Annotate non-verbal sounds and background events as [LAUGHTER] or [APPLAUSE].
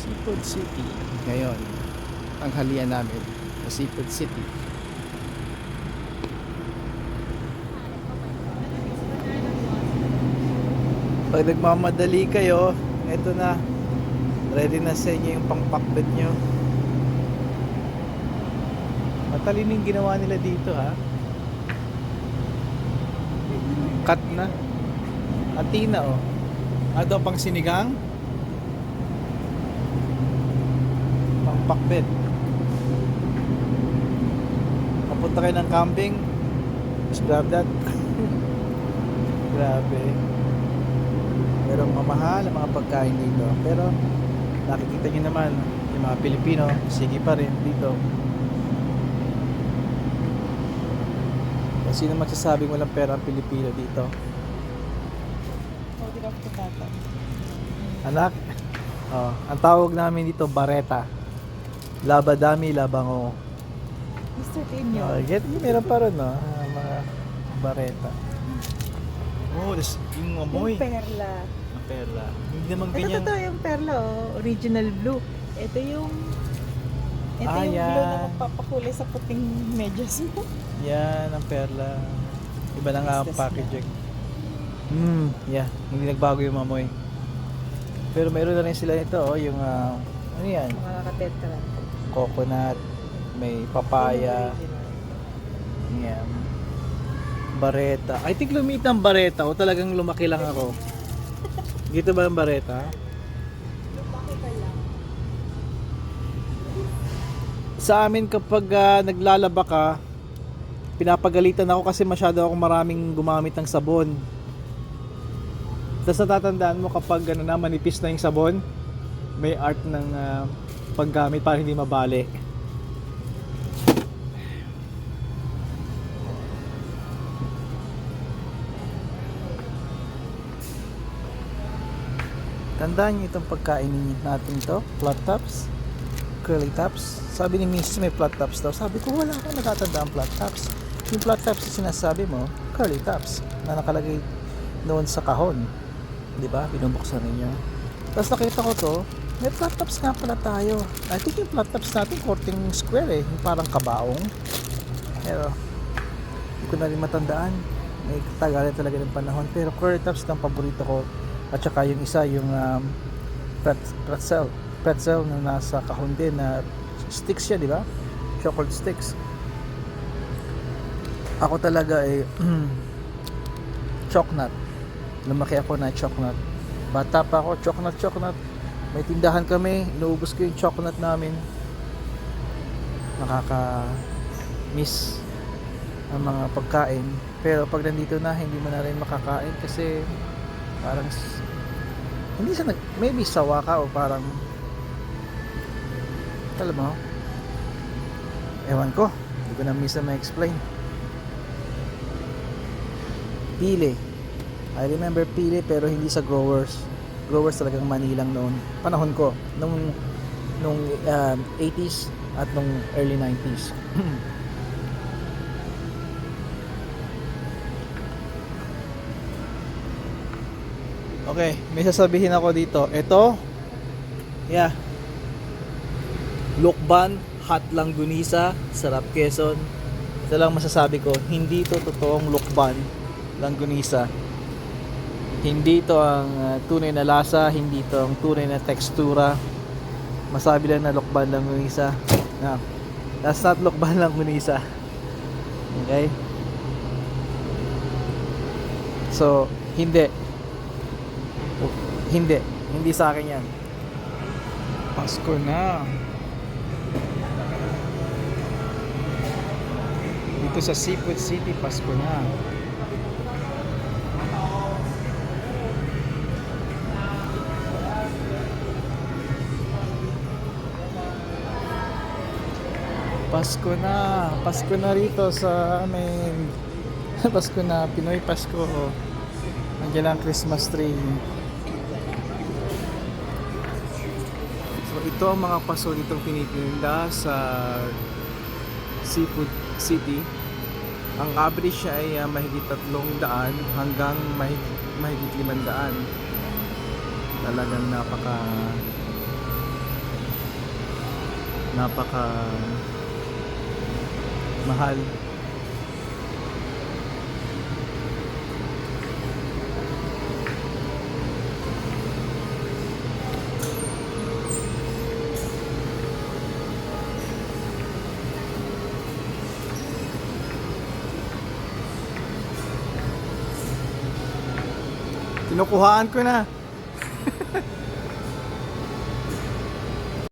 Seafood City. Ngayon, ang halian namin sa Seafood City. Pag nagmamadali kayo, eto na. Ready na sa inyo yung pangpakbet nyo. Matalino yung ginawa nila dito ha. Cut na. Atina oh. Ano pang sinigang? Pangpakbet. Papunta kayo ng camping. Just grab that. [LAUGHS] Grabe. Merong mamahal ang mga pagkain dito. Pero nakikita nyo naman yung mga Pilipino, sige pa rin dito. Sino magsasabing walang pera ang Pilipino dito? Anak, oh, ang tawag namin dito bareta. Labadami, labango. Mr. Tinyo. Oh, get, meron pa rin, no? Ah, mga bareta. Oh, das, yung Yung perla. Ang perla. Hindi naman Ito ganyan. totoo yung perla, oh. Original blue. Ito yung... Ito Ah, yung blue yan. na magpapakulay sa puting medyas mo. Yan, ang perla. Iba na nga ang this packaging. Hmm, yeah. Hindi nagbago yung mamoy. Pero meron na rin sila ito, oh, yung, ah, ano yan? Mga nakatetra. Coconut, may papaya, yan. Bareta. I think lumit ang bareta o talagang lumaki lang ako. Dito ba ang bareta? Sa amin kapag ah, naglalaba ka, pinapagalitan ako kasi masyado ako maraming gumamit ng sabon. Tapos natatandaan mo kapag ano na, manipis na yung sabon, may art ng ah, paggamit para hindi mabali. Tandaan niyo itong pagkain natin to, flat tops, curly tops. Sabi ni Mrs. may flat tops daw. Sabi ko wala akong natatanda ang flat tops. Yung flat tops na sinasabi mo, curly tops na nakalagay noon sa kahon. 'Di ba? Binubuksan ninyo. Tapos nakita ko to, may flat tops nga pala tayo. I think yung flat tops natin korting square eh, yung parang kabaong. Pero hindi ko na rin matandaan. May tagalan talaga ng panahon. Pero curly tops ng paborito ko. At saka yung isa, yung um, pret- pretzel. Pretzel na nasa kahon din na sticks siya, di ba? Chocolate sticks. Ako talaga eh, [CLEARS THROAT] chocnut. Lumaki ako na chocnut. Bata pa ako, chocnut, chocnut. May tindahan kami, inuubos ko yung chocnut namin. Nakaka-miss ang mga pagkain. Pero pag nandito na, hindi mo na rin makakain kasi parang hindi sa nag maybe sawa ka o parang alam mo ewan ko hindi ko na minsan ma-explain pili I remember pili pero hindi sa growers growers talagang manilang noon panahon ko nung nung um, 80s at nung early 90s [CLEARS THROAT] Okay, may sasabihin ako dito. Ito, yeah. Lukban, hot lang gunisa, sarap Quezon. Ito lang masasabi ko, hindi to totoong lukban lang gunisa. Hindi to ang uh, tunay na lasa, hindi to ang tunay na tekstura. Masabi lang na lukban lang gunisa. No, that's not lukban lang gunisa. Okay? So, hindi. Hindi. Hindi sa akin yan. Pasko na. Dito sa Seafood City, Pasko na. Pasko na. Pasko na rito sa amin. [LAUGHS] Pasko na. Pinoy Pasko. Nandiyan ang Christmas tree. So ito ang mga paso ditong tinitinda sa Seafood City. Ang average niya ay uh, mahigit 300 hanggang mahigit, mahigit 500. Talagang napaka napaka mahal. Kinukuhaan ko na. [LAUGHS]